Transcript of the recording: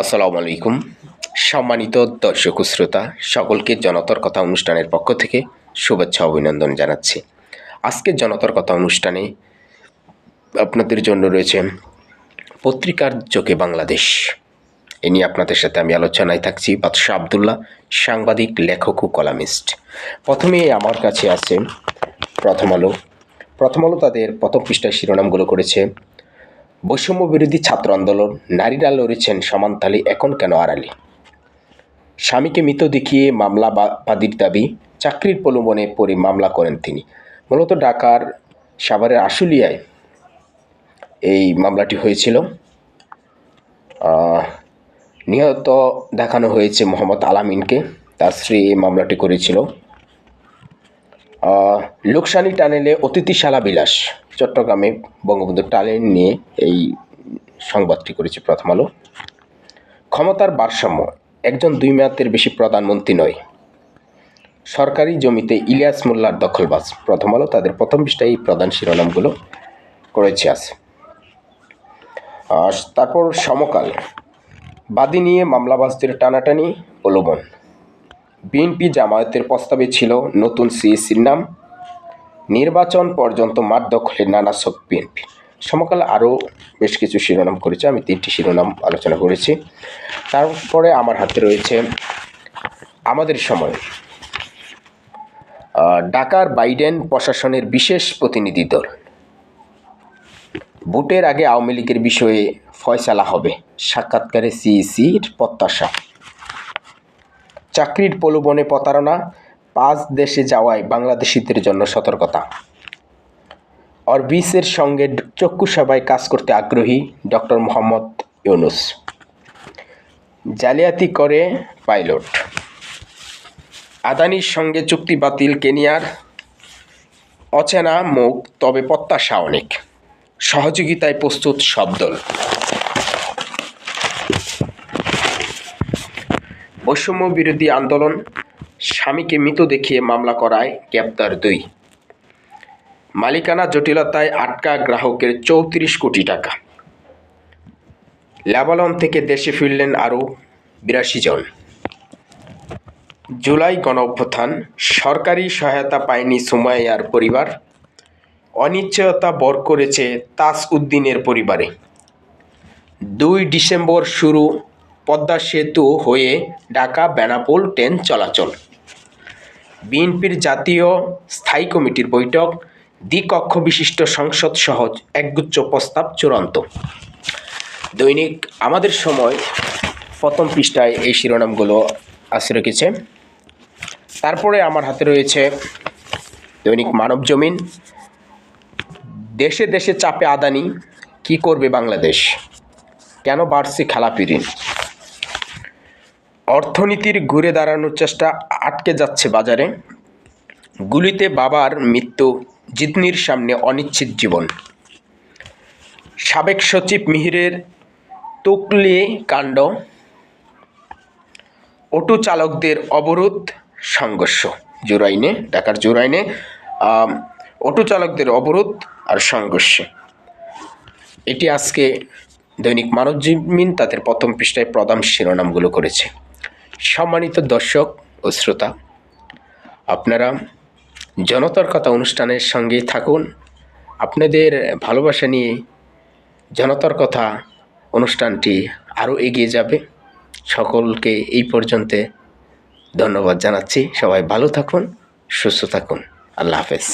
আসসালামু আলাইকুম সম্মানিত দর্শক শ্রোতা, সকলকে জনতার কথা অনুষ্ঠানের পক্ষ থেকে শুভেচ্ছা অভিনন্দন জানাচ্ছি। আজকের জনতার কথা অনুষ্ঠানে আপনাদের জন্য রয়েছে পত্রিকার চোখে বাংলাদেশ। এ নিয়ে আপনাদের সাথে আমি আলোচনায় থাকছি। বাদশাহ আবদুল্লাহ, সাংবাদিক, লেখক ও কলামিস্ট। প্রথমে আমার কাছে আছে প্রথম আলো। প্রথম আলো তাদের প্রথম পৃষ্ঠায় শিরোনামগুলো করেছে বৈষম্য বিরোধী ছাত্র আন্দোলন, নারীরা লড়েছেন সমানতালে, এখন কেন আড়ালে? স্বামীকে মৃত দেখিয়ে মামলা বাদীর দাবি, চাকরির প্রলোভনে পড়ে মামলা করেন তিনি। মূলত ঢাকার সাভারের আশুলিয়ায় এই মামলাটি হয়েছিল। নিহত দেখানো হয়েছে মোহাম্মদ আলামিনকে, তার স্ত্রী এই মামলাটি করেছিল। লোকসানি টানেলে অতিথিশালা বিলাস। চট্টগ্রামে বঙ্গবন্ধু টানেল নিয়ে এই সংবাদটি করেছে প্রথম আলো। ক্ষমতার ভারসাম্য একজন দুই মেয়াদের বেশি প্রধানমন্ত্রী নয়। সরকারি জমিতে ইলিয়াস মোল্লার দখলবাজ। প্রথম আলো তাদের প্রথম পৃষ্ঠায় এই প্রধান শিরোনামগুলো করেছে আছে তারপর সমকাল। বাদী নিয়ে মামলাবাজদের টানাটানি প্রলোভন বিএনপি জামায়াতের প্রস্তাবে ছিল নতুন সিএসির নাম। নির্বাচন পর্যন্ত মাঠ দখলের নানা শোক বিএনপি। সমকাল আরও বেশ কিছু শিরোনাম করেছে, আমি তিনটি শিরোনাম আলোচনা করেছি। তারপরে আমার হাতে রয়েছে আমাদের সময়। ঢাকার বাইডেন প্রশাসনের বিশেষ প্রতিনিধি দল। ভোটের আগে আওয়ামী লীগের বিষয়ে ফয়সালা হবে, সাক্ষাৎকারে সিইসির প্রত্যাশা। চাকরির প্রলোভনে প্রতারণা পাঁচ দেশে যাওয়ায় বাংলাদেশিদের জন্য সতর্কতা। অরবিসের সঙ্গে চক্ষু সেবায় কাজ করতে আগ্রহী ডক্টর মোহাম্মদ ইউনুস। জালিয়াতি করে পাইলট। আদানির সঙ্গে চুক্তি বাতিল কেনিয়ার। অচেনা মুখ, তবে প্রত্যাশা অনেক। সহযোগিতায় প্রস্তুত সব দল। বৈষম্য বিরোধী আন্দোলন স্বামীকে মৃত দেখিয়ে মামলা করায় গ্রেপ্তার দুই। মালিকানা জটিলতায় আটকা গ্রাহকের চৌত্রিশ কোটি টাকা। লেবানন থেকে দেশে ফিরলেন আরও বিরাশি জন। জুলাই গণ অভ্যুত্থান সরকারি সহায়তা পায়নি সুমাইয়ার পরিবার। অনিশ্চয়তা বর করেছে তাস উদ্দিনের পরিবারে। দুই ডিসেম্বর শুরু পদ্মা সেতু হয়ে ঢাকা বেনাপোল ট্রেন চলাচল। বিএনপির জাতীয় স্থায়ী কমিটির বৈঠক, দ্বিকক্ষ বিশিষ্ট সংসদ সহ একগুচ্ছ প্রস্তাব চূড়ান্ত। দৈনিক আমাদের সময় প্রথম পৃষ্ঠায় এই শিরোনামগুলো আসে রেখেছে। তারপরে আমার হাতে রয়েছে দৈনিক মানব জমিন। দেশে দেশে চাপে আদানি, কি করবে বাংলাদেশ? কেন বাড়ছে খেলাপি ঋণ অর্থনীতির ঘুরে দাঁড়ানোর চেষ্টা আটকে যাচ্ছে বাজারে। গুলিতে বাবার মৃত্যু, জিতনির সামনে অনিশ্চিত জীবন। সাবেক সচিব মিহিরের তুকলি কাণ্ড। অটো চালকদের অবরোধ, সংঘর্ষ। জোরাইনে, ঢাকার জোরাইনে অটো চালকদের অবরোধ আর সংঘর্ষে। এটি আজকে দৈনিক মানবজীবন তাদের প্রথম পৃষ্ঠায় প্রধান শিরোনামগুলো করেছে। সম্মানিত দর্শক ও শ্রোতা, আপনারা জনতার কথা অনুষ্ঠানের সঙ্গে থাকুন। আপনাদের ভালোবাসা নিয়ে জনতার কথা অনুষ্ঠানটি আরও এগিয়ে যাবে। সকলকে এই পর্যন্তে ধন্যবাদ জানাচ্ছি। সবাই ভালো থাকুন, সুস্থ থাকুন। আল্লাহ হাফেজ।